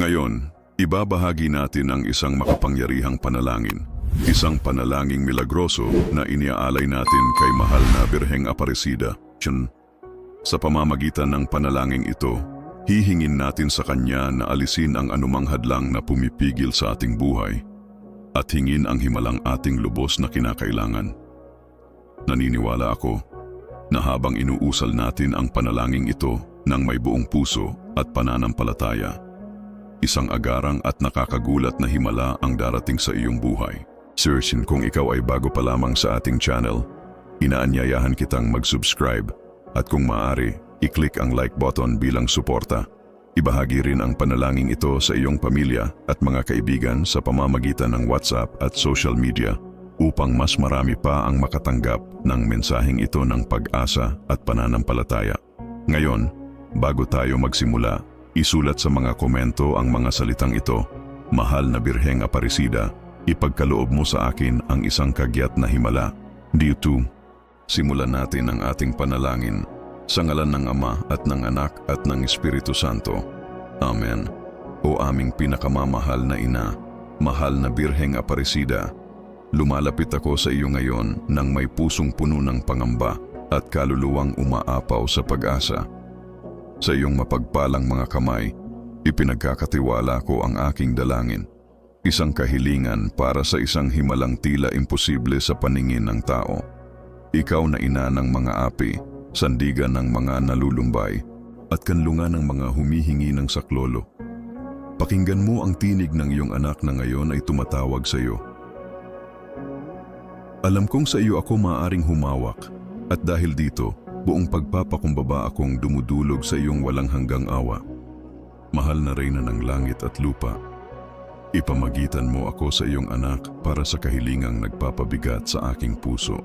Ngayon, ibabahagi natin ang isang makapangyarihang panalangin. Isang panalangin milagroso na iniaalay natin kay mahal na Birheng Aparecida. Sa pamamagitan ng panalangin ito, hihingin natin sa Kanya na alisin ang anumang hadlang na pumipigil sa ating buhay at hingin ang himalang ating lubos na kinakailangan. Naniniwala ako na habang inuusal natin ang panalangin ito ng may buong puso at pananampalataya, isang agarang at nakakagulat na himala ang darating sa iyong buhay. Sirsin kung ikaw ay bago pa lamang sa ating channel, inaanyayahan kitang mag-subscribe at kung maaari, i-click ang like button bilang suporta. Ibahagi rin ang panalangin ito sa iyong pamilya at mga kaibigan sa pamamagitan ng WhatsApp at social media upang mas marami pa ang makatanggap ng mensaheng ito ng pag-asa at pananampalataya. Ngayon, bago tayo magsimula, isulat sa mga komento ang mga salitang ito, Mahal na Birheng Aparecida, ipagkaloob mo sa akin ang isang kagyat na himala. Dito, simulan natin ang ating panalangin sa ngalan ng Ama at ng Anak at ng Espiritu Santo. Amen. O aming pinakamamahal na ina, mahal na Birheng Aparecida, lumalapit ako sa iyo ngayon nang may pusong puno ng pangamba at kaluluwang umaapaw sa pag-asa. Sa iyong mapagpalang mga kamay, ipinagkakatiwala ko ang aking dalangin. Isang kahilingan para sa isang himalang tila imposible sa paningin ng tao. Ikaw na ina ng mga api, sandigan ng mga nalulumbay, at kanlungan ng mga humihingi ng saklolo. Pakinggan mo ang tinig ng iyong anak na ngayon ay tumatawag sa iyo. Alam kong sa iyo ako maaring humawak, at dahil dito, buong pagpapakumbaba akong dumudulog sa iyong walang hanggang awa. Mahal na reyna ng langit at lupa, ipamagitan mo ako sa iyong anak para sa kahilingang nagpapabigat sa aking puso.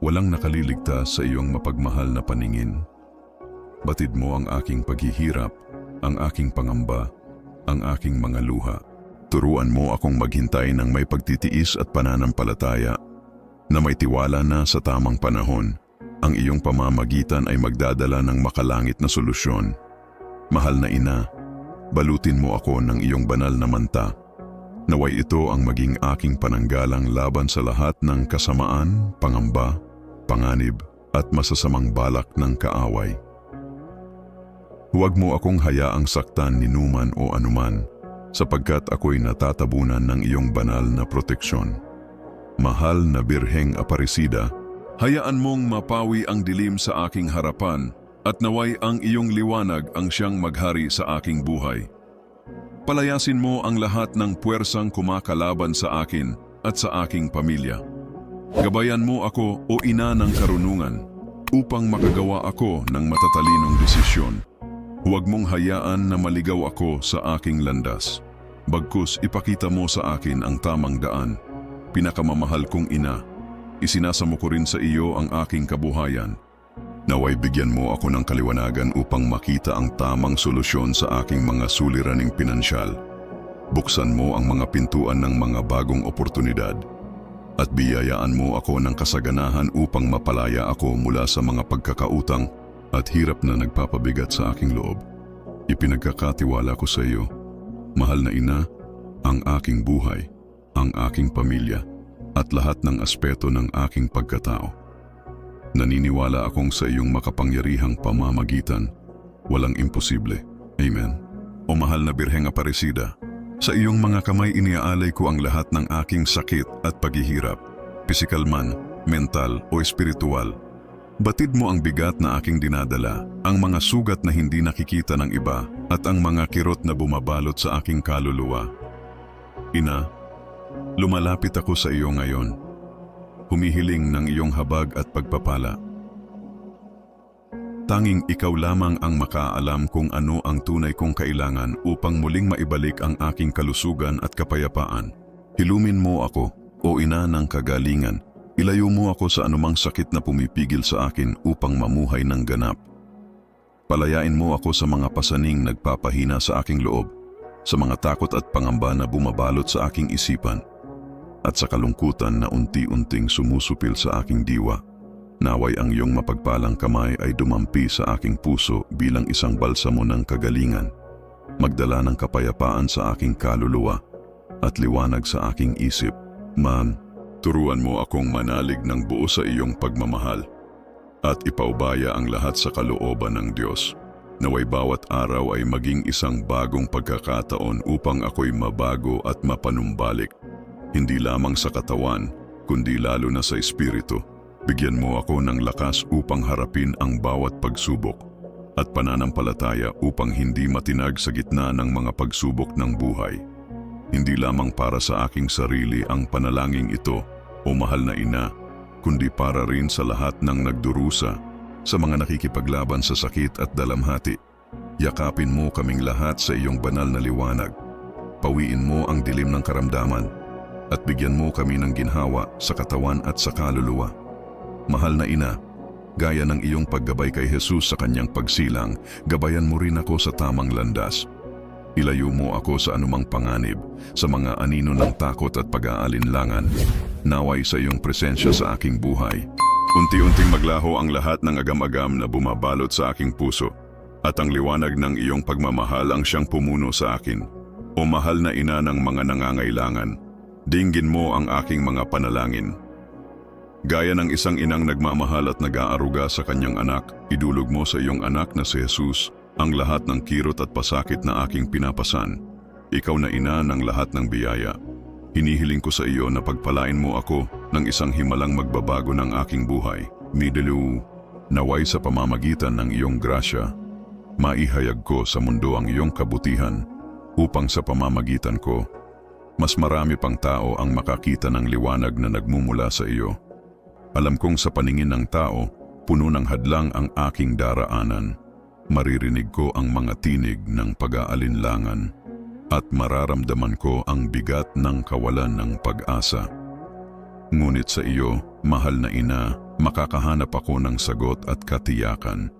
Walang nakaliligtas sa iyong mapagmahal na paningin. Batid mo ang aking paghihirap, ang aking pangamba, ang aking mga luha. Turuan mo akong maghintay ng may pagtitiis at pananampalataya na may tiwala na sa tamang panahon. Ang iyong pamamagitan ay magdadala ng makalangit na solusyon. Mahal na ina, balutin mo ako ng iyong banal na manta. Naway ito ang maging aking pananggalang laban sa lahat ng kasamaan, pangamba, panganib at masasamang balak ng kaaway. Huwag mo akong hayaang saktan ni Numan o anuman sapagkat ako'y natatabunan ng iyong banal na proteksyon. Mahal na Birheng Aparecida, hayaan mong mapawi ang dilim sa aking harapan at naway ang iyong liwanag ang siyang maghari sa aking buhay. Palayasin mo ang lahat ng puwersang kumakalaban sa akin at sa aking pamilya. Gabayan mo ako o ina ng karunungan upang makagawa ako ng matatalinong desisyon. Huwag mong hayaan na maligaw ako sa aking landas. Bagkus ipakita mo sa akin ang tamang daan. Pinakamamahal kong ina, isinasamo ko rin sa iyo ang aking kabuhayan. Naway bigyan mo ako ng kaliwanagan upang makita ang tamang solusyon sa aking mga suliraning pinansyal. Buksan mo ang mga pintuan ng mga bagong oportunidad at biyayaan mo ako ng kasaganahan upang mapalaya ako mula sa mga pagkakautang at hirap na nagpapabigat sa aking loob. Ipinagkakatiwala ko sa iyo, mahal na ina, ang aking buhay, ang aking pamilya, at lahat ng aspeto ng aking pagkatao. Naniniwala akong sa iyong makapangyarihang pamamagitan, walang imposible. Amen. O mahal na Birheng Aparecida, sa iyong mga kamay iniaalay ko ang lahat ng aking sakit at paghihirap, pisikal man, mental o espiritual. Batid mo ang bigat na aking dinadala, ang mga sugat na hindi nakikita ng iba at ang mga kirot na bumabalot sa aking kaluluwa. Ina, lumalapit ako sa iyo ngayon. Humihiling ng iyong habag at pagpapala. Tanging ikaw lamang ang makaalam kung ano ang tunay kong kailangan upang muling maibalik ang aking kalusugan at kapayapaan. Hilumin mo ako, o ina ng kagalingan, ilayo mo ako sa anumang sakit na pumipigil sa akin upang mamuhay ng ganap. Palayain mo ako sa mga pasaning nagpapahina sa aking loob, sa mga takot at pangamba na bumabalot sa aking isipan, at sa kalungkutan na unti-unting sumusupil sa aking diwa. Naway ang iyong mapagpalang kamay ay dumampi sa aking puso bilang isang balsamo ng kagalingan. magdala ng kapayapaan sa aking kaluluwa at liwanag sa aking isip. Ma'am, turuan mo akong manalig ng buo sa iyong pagmamahal at ipaubaya ang lahat sa kalooban ng Diyos. Naway bawat araw ay maging isang bagong pagkakataon upang ako'y mabago at mapanumbalik. Hindi lamang sa katawan, kundi lalo na sa espiritu. Bigyan mo ako ng lakas upang harapin ang bawat pagsubok at pananampalataya upang hindi matinag sa gitna ng mga pagsubok ng buhay. Hindi lamang para sa aking sarili ang panalangin ito o mahal na ina, kundi para rin sa lahat ng nagdurusa sa mga nakikipaglaban sa sakit at dalamhati. Yakapin mo kaming lahat sa iyong banal na liwanag. Pawiin mo ang dilim ng karamdaman at bigyan mo kami ng ginhawa sa katawan at sa kaluluwa. Mahal na ina, gaya ng iyong paggabay kay Jesus sa kanyang pagsilang, gabayan mo rin ako sa tamang landas. Ilayo mo ako sa anumang panganib, sa mga anino ng takot at pag-aalinlangan. Naway sa iyong presensya sa aking buhay. Unti-unting maglaho ang lahat ng agam-agam na bumabalot sa aking puso at ang liwanag ng iyong pagmamahal ang siyang pumuno sa akin. O mahal na ina ng mga nangangailangan, dinggin mo ang aking mga panalangin. Gaya ng isang inang nagmamahal at nag-aaruga sa kanyang anak, idulog mo sa iyong anak na si Jesus ang lahat ng kirot at pasakit na aking pinapasan. Ikaw na ina ng lahat ng biyaya. Hinihiling ko sa iyo na pagpalain mo ako ng isang himalang magbabago ng aking buhay. Midilu, naway sa pamamagitan ng iyong grasya, maihayag ko sa mundo ang iyong kabutihan upang sa pamamagitan ko, mas marami pang tao ang makakita ng liwanag na nagmumula sa iyo. Alam kong sa paningin ng tao, puno ng hadlang ang aking daraanan. Maririnig ko ang mga tinig ng pag-aalinlangan at mararamdaman ko ang bigat ng kawalan ng pag-asa. Ngunit sa iyo, mahal na ina, makakahanap ako ng sagot at katiyakan.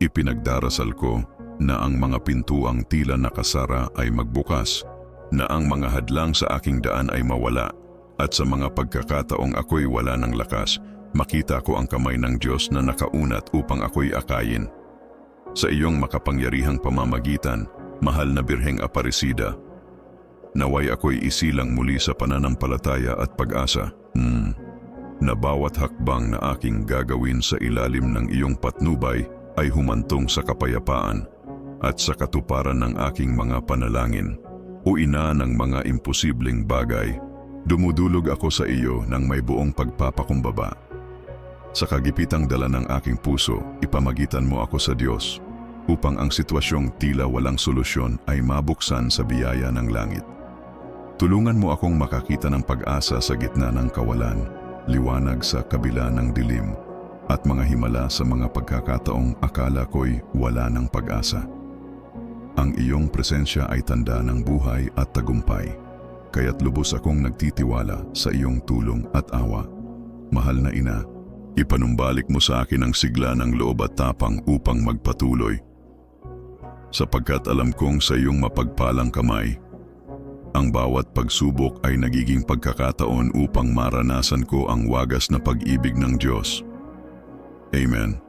Ipinagdarasal ko na ang mga pintuang tila nakasara ay magbukas, na ang mga hadlang sa aking daan ay mawala, at sa mga pagkakataong ako'y wala ng lakas, makita ko ang kamay ng Diyos na nakaunat upang ako'y akayin. Sa iyong makapangyarihang pamamagitan, mahal na Birheng Aparecida. Naway ako'y isilang muli sa pananampalataya at pag-asa. Hmm. Na bawat hakbang na aking gagawin sa ilalim ng iyong patnubay ay humantong sa kapayapaan at sa katuparan ng aking mga panalangin. O ina ng mga imposibleng bagay, dumudulog ako sa iyo ng may buong pagpapakumbaba. Sa kagipitang dala ng aking puso, ipamagitan mo ako sa Diyos upang ang sitwasyong tila walang solusyon ay mabuksan sa biyaya ng langit. Tulungan mo akong makakita ng pag-asa sa gitna ng kawalan, liwanag sa kabila ng dilim, at mga himala sa mga pagkakataong akala ko'y wala ng pag-asa. Ang iyong presensya ay tanda ng buhay at tagumpay, kaya't lubos akong nagtitiwala sa iyong tulong at awa. Mahal na ina, ipanumbalik mo sa akin ang sigla ng loob at tapang upang magpatuloy sapagkat alam kong sa iyong mapagpalang kamay, ang bawat pagsubok ay nagiging pagkakataon upang maranasan ko ang wagas na pag-ibig ng Diyos. Amen.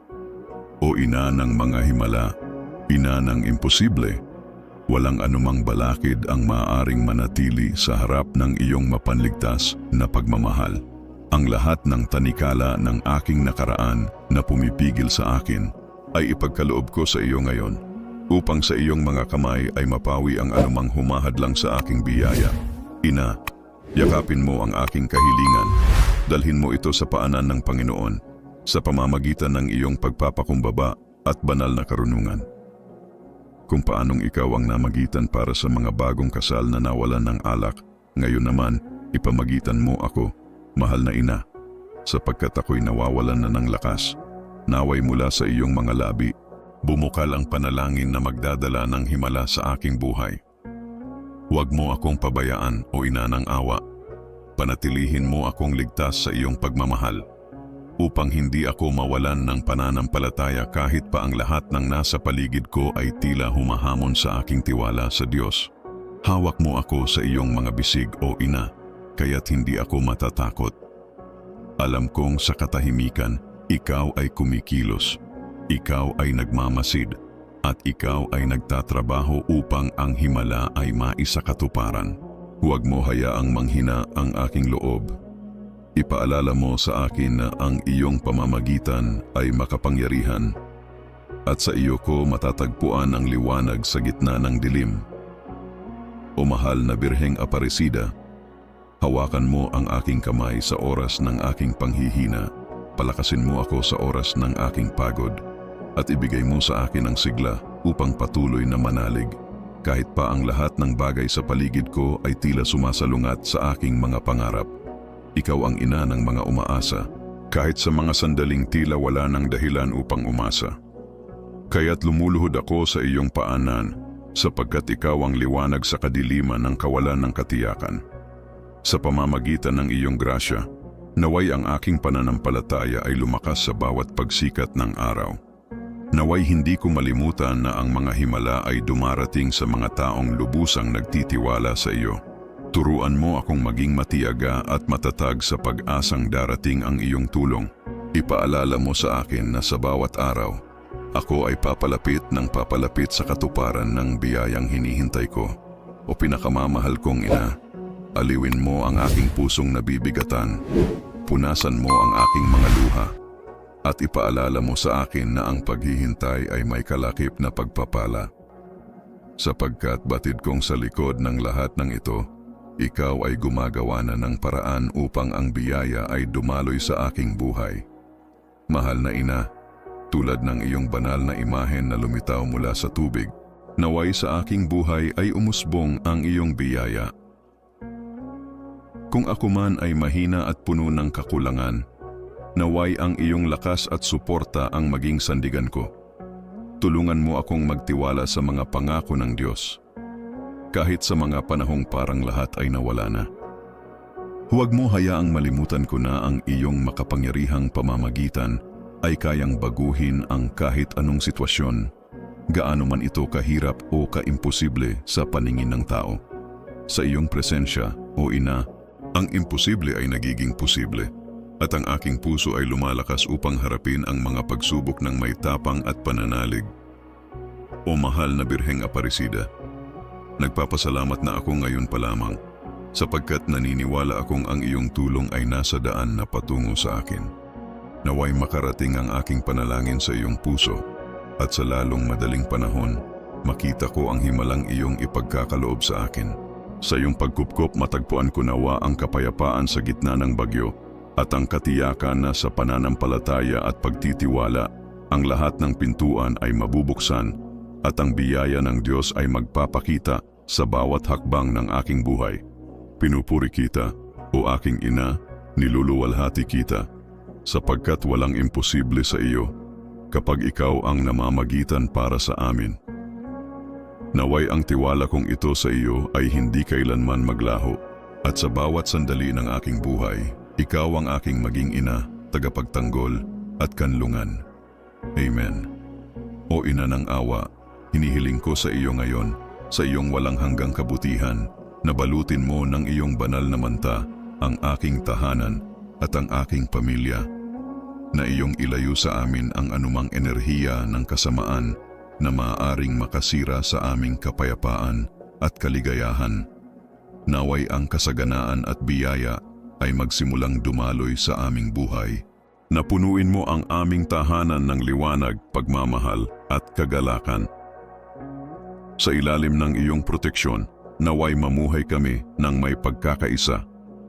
O ina ng mga himala, ina ng imposible, walang anumang balakid ang maaaring manatili sa harap ng iyong mapanligtas na pagmamahal. Ang lahat ng tanikala ng aking nakaraan na pumipigil sa akin ay ipagkaloob ko sa iyo ngayon upang sa iyong mga kamay ay mapawi ang anumang humahadlang sa aking biyaya. Ina, yakapin mo ang aking kahilingan. Dalhin mo ito sa paanan ng Panginoon sa pamamagitan ng iyong pagpapakumbaba at banal na karunungan. Kung paanong ikaw ang namagitan para sa mga bagong kasal na nawalan ng alak, ngayon naman ipamagitan mo ako, mahal na ina, sapagkat ako'y nawawalan na ng lakas. Naway mula sa iyong mga labi Bumukal ang panalangin na magdadala ng himala sa aking buhay. Huwag mo akong pabayaan o ina ng awa. Panatilihin mo akong ligtas sa iyong pagmamahal upang hindi ako mawalan ng pananampalataya kahit pa ang lahat ng nasa paligid ko ay tila humahamon sa aking tiwala sa Diyos. Hawak mo ako sa iyong mga bisig o ina, kaya't hindi ako matatakot. Alam kong sa katahimikan, ikaw ay kumikilos ikaw ay nagmamasid at ikaw ay nagtatrabaho upang ang himala ay maisakatuparan. Huwag mo hayaang manghina ang aking loob. Ipaalala mo sa akin na ang iyong pamamagitan ay makapangyarihan at sa iyo ko matatagpuan ang liwanag sa gitna ng dilim. O mahal na Birheng Aparecida, hawakan mo ang aking kamay sa oras ng aking panghihina, palakasin mo ako sa oras ng aking pagod, at ibigay mo sa akin ang sigla upang patuloy na manalig, kahit pa ang lahat ng bagay sa paligid ko ay tila sumasalungat sa aking mga pangarap. Ikaw ang ina ng mga umaasa, kahit sa mga sandaling tila wala ng dahilan upang umasa. Kaya't lumuluhod ako sa iyong paanan sapagkat ikaw ang liwanag sa kadiliman ng kawalan ng katiyakan. Sa pamamagitan ng iyong grasya, naway ang aking pananampalataya ay lumakas sa bawat pagsikat ng araw. Naway hindi ko malimutan na ang mga himala ay dumarating sa mga taong lubusang nagtitiwala sa iyo. Turuan mo akong maging matiyaga at matatag sa pag-asang darating ang iyong tulong. Ipaalala mo sa akin na sa bawat araw, ako ay papalapit ng papalapit sa katuparan ng biyayang hinihintay ko. O pinakamamahal kong ina, aliwin mo ang aking pusong nabibigatan, punasan mo ang aking mga luha, at ipaalala mo sa akin na ang paghihintay ay may kalakip na pagpapala. Sapagkat batid kong sa likod ng lahat ng ito, ikaw ay gumagawa na ng paraan upang ang biyaya ay dumaloy sa aking buhay. Mahal na ina, tulad ng iyong banal na imahen na lumitaw mula sa tubig, naway sa aking buhay ay umusbong ang iyong biyaya. Kung ako man ay mahina at puno ng kakulangan, naway ang iyong lakas at suporta ang maging sandigan ko. Tulungan mo akong magtiwala sa mga pangako ng Diyos. Kahit sa mga panahong parang lahat ay nawala na. Huwag mo hayaang malimutan ko na ang iyong makapangyarihang pamamagitan ay kayang baguhin ang kahit anong sitwasyon, gaano man ito kahirap o kaimposible sa paningin ng tao. Sa iyong presensya, o ina, ang imposible ay nagiging posible at ang aking puso ay lumalakas upang harapin ang mga pagsubok ng may tapang at pananalig. O mahal na Birheng Aparecida, nagpapasalamat na ako ngayon pa lamang sapagkat naniniwala akong ang iyong tulong ay nasa daan na patungo sa akin. Naway makarating ang aking panalangin sa iyong puso at sa lalong madaling panahon, makita ko ang himalang iyong ipagkakaloob sa akin. Sa iyong pagkupkop matagpuan ko nawa ang kapayapaan sa gitna ng bagyo at ang katiyakan na sa pananampalataya at pagtitiwala, ang lahat ng pintuan ay mabubuksan at ang biyaya ng Diyos ay magpapakita sa bawat hakbang ng aking buhay. Pinupuri kita, o aking ina, niluluwalhati kita, sapagkat walang imposible sa iyo kapag ikaw ang namamagitan para sa amin. Naway ang tiwala kong ito sa iyo ay hindi kailanman maglaho at sa bawat sandali ng aking buhay, ikaw ang aking maging ina, tagapagtanggol at kanlungan. Amen. O ina ng awa, hinihiling ko sa iyo ngayon, sa iyong walang hanggang kabutihan, na balutin mo ng iyong banal na manta ang aking tahanan at ang aking pamilya, na iyong ilayo sa amin ang anumang enerhiya ng kasamaan na maaaring makasira sa aming kapayapaan at kaligayahan. Naway ang kasaganaan at biyaya ay magsimulang dumaloy sa aming buhay. Napunuin mo ang aming tahanan ng liwanag, pagmamahal at kagalakan. Sa ilalim ng iyong proteksyon, naway mamuhay kami ng may pagkakaisa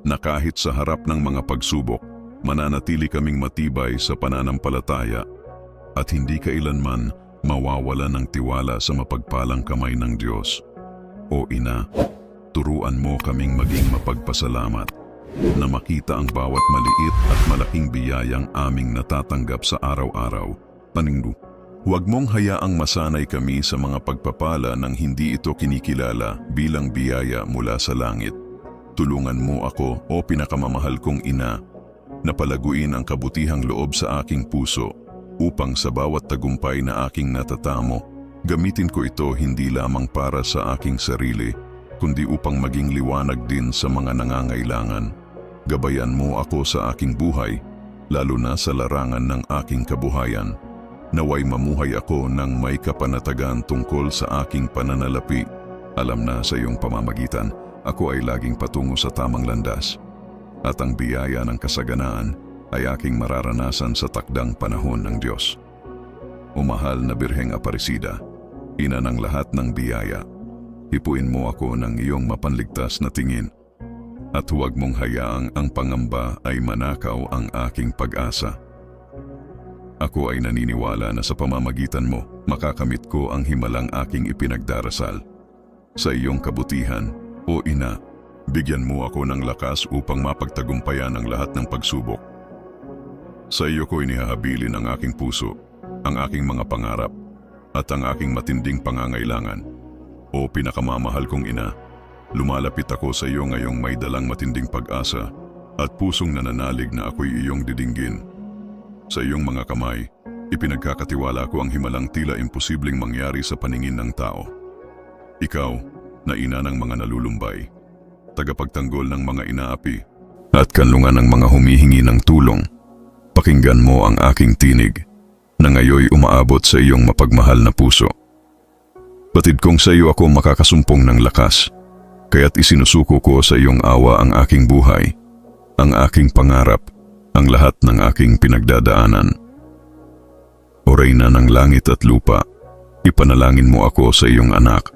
na kahit sa harap ng mga pagsubok, mananatili kaming matibay sa pananampalataya at hindi kailanman mawawala ng tiwala sa mapagpalang kamay ng Diyos. O Ina, turuan mo kaming maging mapagpasalamat na makita ang bawat maliit at malaking biyayang aming natatanggap sa araw-araw. Paningdu, huwag mong hayaang masanay kami sa mga pagpapala nang hindi ito kinikilala bilang biyaya mula sa langit. Tulungan mo ako o pinakamamahal kong ina na palaguin ang kabutihang loob sa aking puso upang sa bawat tagumpay na aking natatamo, gamitin ko ito hindi lamang para sa aking sarili, kundi upang maging liwanag din sa mga nangangailangan. Gabayan mo ako sa aking buhay, lalo na sa larangan ng aking kabuhayan. Naway mamuhay ako ng may kapanatagan tungkol sa aking pananalapi. Alam na sa iyong pamamagitan, ako ay laging patungo sa tamang landas. At ang biyaya ng kasaganaan ay aking mararanasan sa takdang panahon ng Diyos. O mahal na Birheng Aparecida, ina ng lahat ng biyaya, hipuin mo ako ng iyong mapanligtas na tingin at huwag mong hayaang ang pangamba ay manakaw ang aking pag-asa. Ako ay naniniwala na sa pamamagitan mo, makakamit ko ang himalang aking ipinagdarasal. Sa iyong kabutihan, o ina, bigyan mo ako ng lakas upang mapagtagumpayan ang lahat ng pagsubok. Sa iyo ko inihahabilin ang aking puso, ang aking mga pangarap, at ang aking matinding pangangailangan. O pinakamamahal kong ina, lumalapit ako sa iyo ngayong may dalang matinding pag-asa at pusong nananalig na ako'y iyong didinggin. Sa iyong mga kamay, ipinagkakatiwala ko ang himalang tila imposibleng mangyari sa paningin ng tao. Ikaw, na ina ng mga nalulumbay, tagapagtanggol ng mga inaapi, at kanlungan ng mga humihingi ng tulong, pakinggan mo ang aking tinig na ngayoy umaabot sa iyong mapagmahal na puso. Batid kong sa iyo ako makakasumpong ng lakas, kaya't isinusuko ko sa iyong awa ang aking buhay, ang aking pangarap, ang lahat ng aking pinagdadaanan. O Reyna ng langit at lupa, ipanalangin mo ako sa iyong anak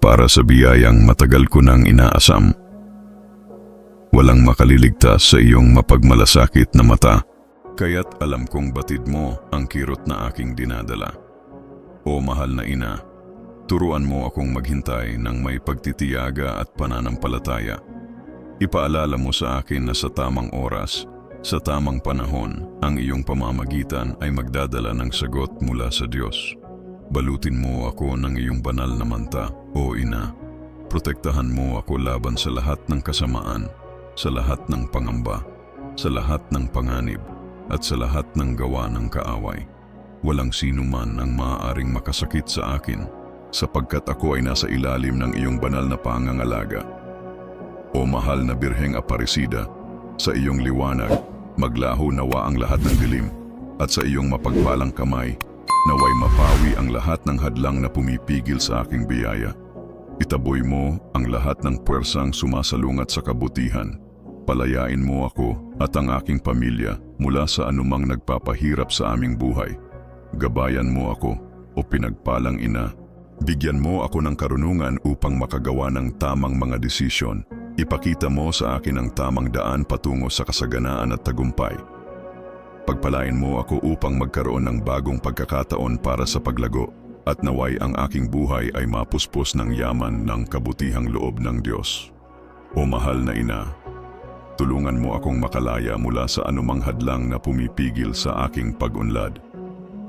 para sa biyayang matagal ko nang inaasam. Walang makaliligtas sa iyong mapagmalasakit na mata, kaya't alam kong batid mo ang kirot na aking dinadala. O mahal na ina, turuan mo akong maghintay ng may pagtitiyaga at pananampalataya. Ipaalala mo sa akin na sa tamang oras, sa tamang panahon, ang iyong pamamagitan ay magdadala ng sagot mula sa Diyos. Balutin mo ako ng iyong banal na manta, o ina. Protektahan mo ako laban sa lahat ng kasamaan, sa lahat ng pangamba, sa lahat ng panganib, at sa lahat ng gawa ng kaaway. Walang sino man ang maaaring makasakit sa akin, sapagkat ako ay nasa ilalim ng iyong banal na pangangalaga. O mahal na Birheng Aparecida, sa iyong liwanag, maglaho nawa ang lahat ng dilim, at sa iyong mapagpalang kamay, naway mapawi ang lahat ng hadlang na pumipigil sa aking biyaya. Itaboy mo ang lahat ng puwersang sumasalungat sa kabutihan. Palayain mo ako at ang aking pamilya mula sa anumang nagpapahirap sa aming buhay. Gabayan mo ako o pinagpalang ina. Bigyan mo ako ng karunungan upang makagawa ng tamang mga desisyon. Ipakita mo sa akin ang tamang daan patungo sa kasaganaan at tagumpay. Pagpalain mo ako upang magkaroon ng bagong pagkakataon para sa paglago at naway ang aking buhay ay mapuspos ng yaman ng kabutihang loob ng Diyos. O mahal na ina, tulungan mo akong makalaya mula sa anumang hadlang na pumipigil sa aking pag-unlad.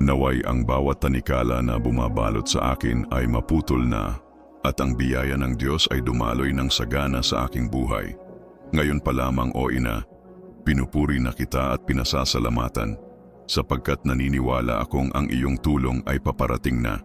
Naway ang bawat tanikala na bumabalot sa akin ay maputol na at ang biyaya ng Diyos ay dumaloy ng sagana sa aking buhay. Ngayon pa lamang o ina, pinupuri na kita at pinasasalamatan sapagkat naniniwala akong ang iyong tulong ay paparating na